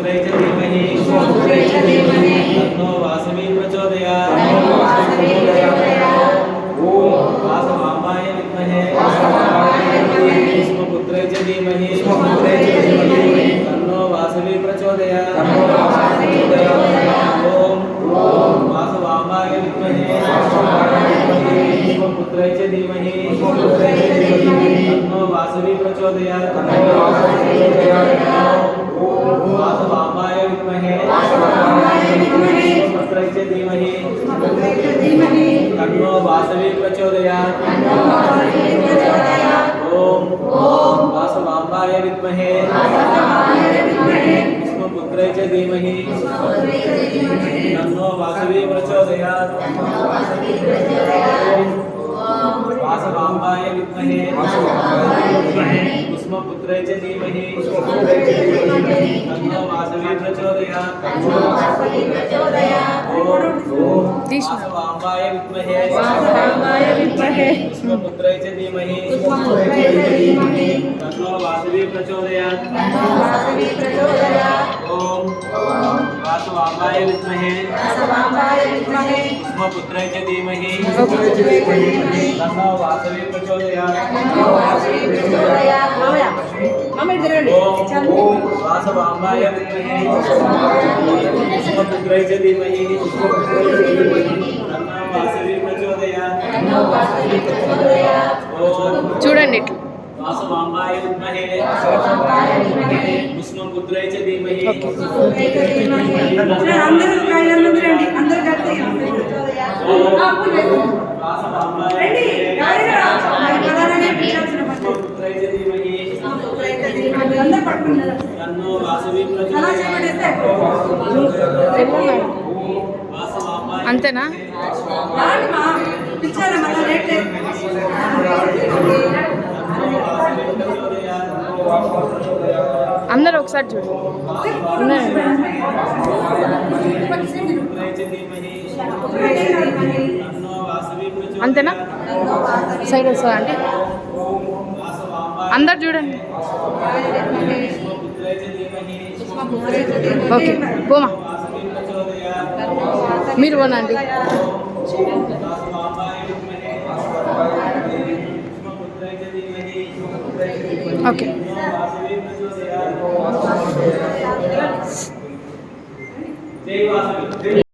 पुत्रै च धीमहि तन्नो वासवी प्रचोदयात् वासवाम्बाय विद्महे पुत्रै च धीमहि तन्नो वासवी प्रचोदयात् ॐ वासवाम्बाय विद्महे। पुत्रै च धीमहि प्रचोदयात् वासवाम्बाय विद्महे पुत्रै धीमहि तन्नो वासवी प्रचोदयात् ॐ वासवाम्बाय विद्महे विष्णुपुत्रै च धीमहि तन्नो वासवी प्रचोदयात् वासवाम्बाय विद्महे कुष्मपुत्रै च धीमहि तन्नो वासवी प्रचोदयात् ॐ वासवाम्बाय विद्महे। कुष्मपुत्रै च धीमहि तन्नो वासवी प्रचोदयात्। ॐ वासवाम्बाय विद्महे। कुष्मपुत्रै च धीमहि तन्नो वासवी प्रचोदयात् ॐ वासवाम्बाय विद्महे कुष्मपुत्रै च धीमहि तन्नो वासवी प्रचोदयात् ॐ చూడండి ఇట్లా वासवाम्बाय विद्महे विष्णुपुत्रै च धीमहि అందరూ కాయలన్నది రండి అందరూ గట్టిగా वासवाम्बाय రండి ఎవరికరా? మరి ప్రధానంగా పిలిచాల్సిన పని. विष्णुपुत्रै च धीमहि అందరూ పట్టుకుంటారు అంతేనా? అందరూ ఒకసారి చూడండి అంతేనా? సైడ్ వస్తుందా అండి. అందరు చూడండి. ఓకే పోమా. మీరు పోనండి. ఓకే. జై వాసవి